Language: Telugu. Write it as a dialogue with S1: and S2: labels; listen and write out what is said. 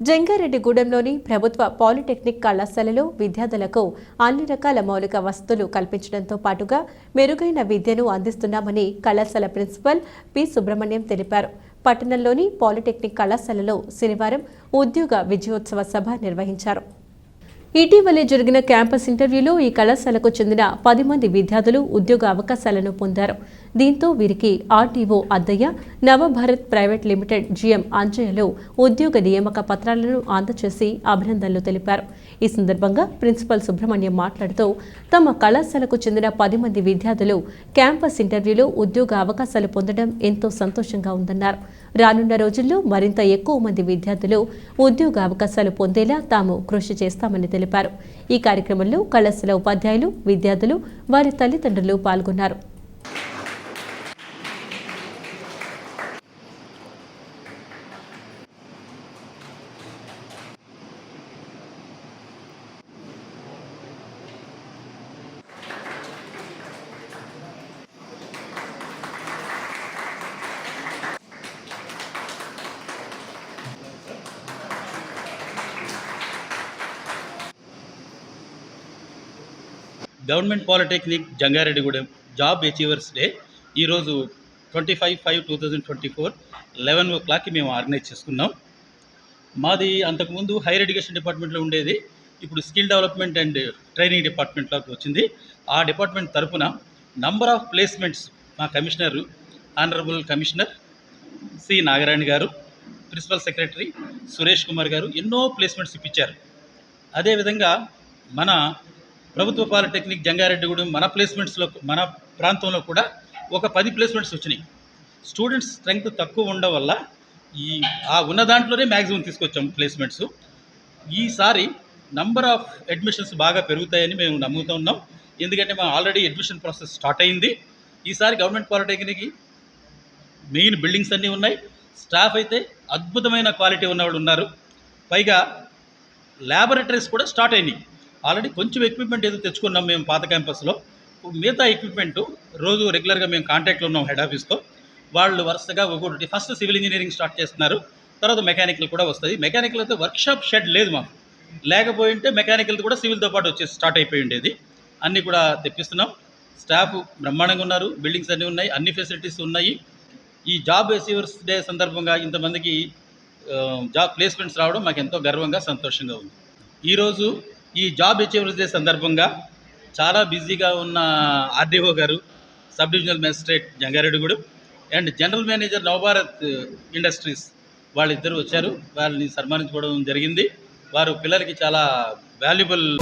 S1: జంగారెడ్డిగూడెంలోని ప్రభుత్వ పాలిటెక్నిక్ కళాశాలలో విద్యార్థులకు అన్ని రకాల మౌలిక వసతులు కల్పించడంతో పాటుగా మెరుగైన విద్యను అందిస్తున్నామని కళాశాల ప్రిన్సిపల్ పి సుబ్రహ్మణ్యం తెలిపారు. పట్టణంలోని పాలిటెక్నిక్ కళాశాలలో శనివారం ఉద్యోగ విజయోత్సవ సభ నిర్వహించారు. ఇటీవలే జరిగిన క్యాంపస్ ఇంటర్వ్యూలో ఈ కళాశాలకు చెందిన పది మంది విద్యార్థులు ఉద్యోగ అవకాశాలను పొందారు. దీంతో వీరికి RTO Addayya Navabharat private limited GM అంజయ్యలు ఉద్యోగ నియామక పత్రాలను అందజేసి అభినందనలు తెలిపారు. ఈ సందర్భంగా ప్రిన్సిపల్ సుబ్రహ్మణ్యం మాట్లాడుతూ తమ కళాశాలకు చెందిన పది మంది విద్యార్థులు క్యాంపస్ ఇంటర్వ్యూలో ఉద్యోగ అవకాశాలు పొందడం ఎంతో సంతోషంగా ఉందన్నారు. రానున్న రోజుల్లో మరింత ఎక్కువ మంది విద్యార్థులు ఉద్యోగ అవకాశాలు పొందేలా తాము కృషి చేస్తామని తెలిపారు. ఈ కార్యక్రమంలో కళాశాల ఉపాధ్యాయులు విద్యార్థులు వారి తల్లిదండ్రులు పాల్గొన్నారు.
S2: Government polytechnic Jangareddygudem job achievers day ఈరోజు twenty five five two thousand twenty four eleven o క్లాక్కి మేము ఆర్గనైజ్ చేసుకున్నాం. మాది అంతకుముందు హైయర్ ఎడ్యుకేషన్ డిపార్ట్మెంట్లో ఉండేది. ఇప్పుడు స్కిల్ డెవలప్మెంట్ అండ్ ట్రైనింగ్ డిపార్ట్మెంట్లోకి వచ్చింది. ఆ డిపార్ట్మెంట్ తరపున నంబర్ ఆఫ్ ప్లేస్మెంట్స్ మా commissioner honourable commissioner C Nagarayana గారు ప్రిన్సిపల్ సెక్రటరీ సురేష్ కుమార్ గారు ఎన్నో ప్లేస్మెంట్స్ ఇప్పించారు. అదేవిధంగా మన ప్రభుత్వ పాలిటెక్నిక్ జంగారెడ్డిగూడెం మన ప్లేస్మెంట్స్లో మన ప్రాంతంలో కూడా ఒక పది ప్లేస్మెంట్స్ వచ్చినాయి. స్టూడెంట్స్ స్ట్రెంగ్త్ తక్కువ ఉండడం వల్ల ఈ ఆ ఉన్న దాంట్లోనే మ్యాక్సిమం తీసుకొచ్చాం ప్లేస్మెంట్స్. ఈసారి నంబర్ ఆఫ్ అడ్మిషన్స్ బాగా పెరుగుతాయని మేము నమ్ముతూ ఉన్నాం. ఎందుకంటే మా ఆల్రెడీ అడ్మిషన్ ప్రాసెస్ స్టార్ట్ అయింది. ఈసారి గవర్నమెంట్ పాలిటెక్నిక్ మెయిన్ బిల్డింగ్స్ అన్నీ ఉన్నాయి. స్టాఫ్ అయితే అద్భుతమైన క్వాలిటీ ఉన్నవాళ్ళు ఉన్నారు. పైగా ల్యాబొరేటరీస్ కూడా స్టార్ట్ అయినాయి. ఆల్రెడీ కొంచెం ఎక్విప్మెంట్ ఏదో తెచ్చుకున్నాం మేము పాత క్యాంపస్లో. మిగతా ఎక్విప్మెంట్ రోజు రెగ్యులర్గా మేము కాంటాక్ట్లో ఉన్నాం హెడ్ ఆఫీస్తో వాళ్ళు వరుసగా ఒకటి ఫస్ట్ సివిల్ ఇంజనీరింగ్ స్టార్ట్ చేస్తున్నారు. తర్వాత మెకానికల్ కూడా వస్తుంది. మెకానికల్ అయితే వర్క్షాప్ షెడ్ లేదు మాకు. లేకపోయింటే మెకానికల్ కూడా సివిల్తో పాటు వచ్చేసి స్టార్ట్ అయిపోయి ఉండేది. అన్నీ కూడా తెప్పిస్తున్నాం. స్టాఫ్ బ్రహ్మాండంగా ఉన్నారు. బిల్డింగ్స్ అన్నీ ఉన్నాయి. అన్ని ఫెసిలిటీస్ ఉన్నాయి. ఈ జాబ్ రిసీవర్స్ డే సందర్భంగా ఇంతమందికి జాబ్ ప్లేస్మెంట్స్ రావడం మాకు ఎంతో గర్వంగా సంతోషంగా ఉంది. ఈరోజు ఈ జాబ్ అచీవర్స్ డే సందర్భంగా చాలా బిజీగా ఉన్న ఆర్డీఓ గారు sub divisional magistrate Jangareddygudu and general manager Navabharat industries వాళ్ళిద్దరూ వచ్చారు. వాళ్ళని సన్మానించుకోవడం జరిగింది. వారు పిల్లలకి చాలా వాల్యుబుల్